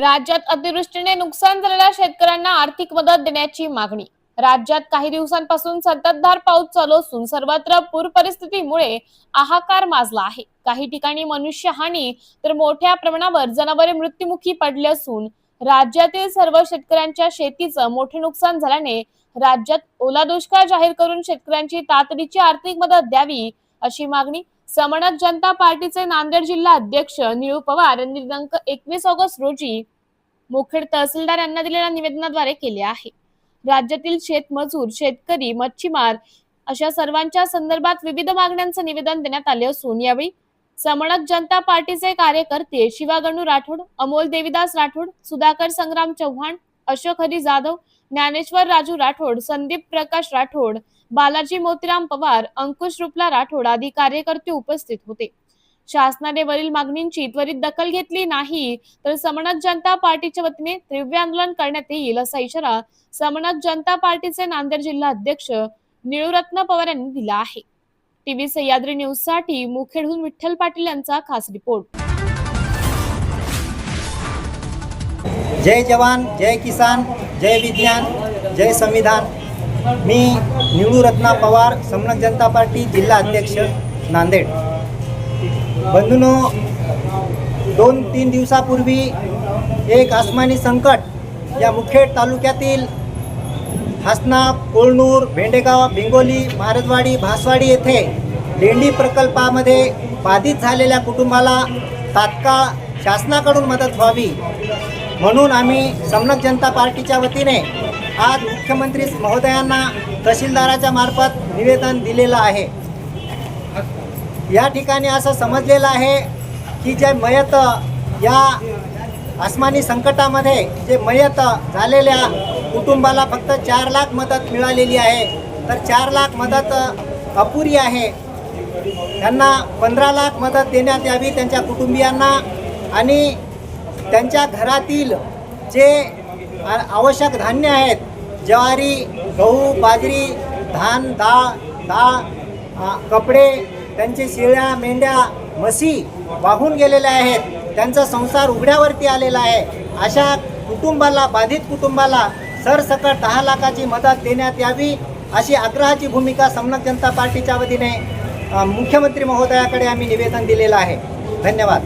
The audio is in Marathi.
राज्यात अतिवृष्टीने नुकसान झालेल्या शेतकऱ्यांना आर्थिक मदत देण्याची मागणी. राज्यात काही दिवसांपासून संततधार पाऊस चालू असून सर्वत्र पूर परिस्थितीमुळे हाहाकार माजला आहे. काही ठिकाणी मनुष्यहानी तर मोठ्या प्रमाणावर जनावरे मृत्युमुखी पडले असून राज्यातील सर्व शेतकऱ्यांच्या शेतीचं मोठे नुकसान झाल्याने राज्यात ओला दुष्काळ जाहीर करून शेतकऱ्यांची तातडीची आर्थिक मदत द्यावी अशी मागणी समणक जनता पार्टीचे नांदेड जिल्हा अध्यक्ष निळू पवार यांनी दिनांक एकवीस ऑगस्ट रोजी मुखेड तहसीलदार यांना दिलेल्या निवेदनाद्वारे केले आहे. राज्यातील शेतमजूर शेतकरी मच्छीमार अशा सर्वांच्या संदर्भात विविध मागण्यांचं निवेदन देण्यात आले असून यावेळी समणक जनता पार्टीचे कार्यकर्ते शिवागणू राठोड अमोल देवीदास राठोड सुधाकर संग्राम चव्हाण अशोक हरी जाधव ज्ञानेश्वर राजू राठोड संदीप प्रकाश राठोड बालाजी मोतीराम पवार अंकुश रुपला राठोड आदी कार्यकर्ते उपस्थित होते. शासनाने वरील मागणींची त्वरित दखल घेतली नाही तर समणक जनता पार्टीच्या वतीने तीव्र आंदोलन करण्यात येईल असा इशारा समणक जनता पार्टीचे नांदेड जिल्हा अध्यक्ष निळूरत्न पवार यांनी दिला आहे. टीव्ही सह्याद्री न्यूजसाठी मुखेडहून विठ्ठल पाटील यांचा खास रिपोर्ट. जय जवान जय किसान जय विज्ञान जय संविधान. मी निळू रत्ना पवार समरक जनता पार्टी जिल्हा अध्यक्ष नांदेड. बंधूनो दोन तीन दिवसापूर्वी एक आसमानी संकट या मुखेड तालुक्यातील हासना कोळनूर भेंडेगाव भिंगोली भारतवाडी भासवाडी येथे लेंडी प्रकल्पामध्ये बाधित झालेल्या कुटुंबाला तात्काळ शासनाकडून मदत व्हावी. म्हणून आम्ही समनक जनता पार्टीच्या वतीने आज मुख्यमंत्री महोदयांना तहसीलदाराच्या मार्फत निवेदन दिलेलं आहे. या ठिकाणी असं समजलेलं आहे की जे मयत या आसमानी संकटामध्ये जे मयत झालेल्या कुटुंबाला फक्त चार लाख मदत मिळालेली आहे. तर चार लाख मदत अपुरी आहे. त्यांना पंधरा लाख मदत देण्यात यावी त्यांच्या कुटुंबियांना आणि त्यांच्या घरातील जे आवश्यक धान्य आहेत ज्वारी गहू बाजरी धान डाळ डाळ कपडे त्यांचे शेळ्या मेंढ्या म्हशी वाहून गेलेल्या आहेत. त्यांचा संसार उघड्यावरती आलेला आहे. अशा कुटुंबाला बाधित कुटुंबाला सरसकट दहा लाखाची मदत देण्यात यावी अशी आग्रहाची भूमिका समनक जनता पार्टीच्या वतीने मुख्यमंत्री महोदयाकडे आम्ही निवेदन दिलेलं आहे. धन्यवाद.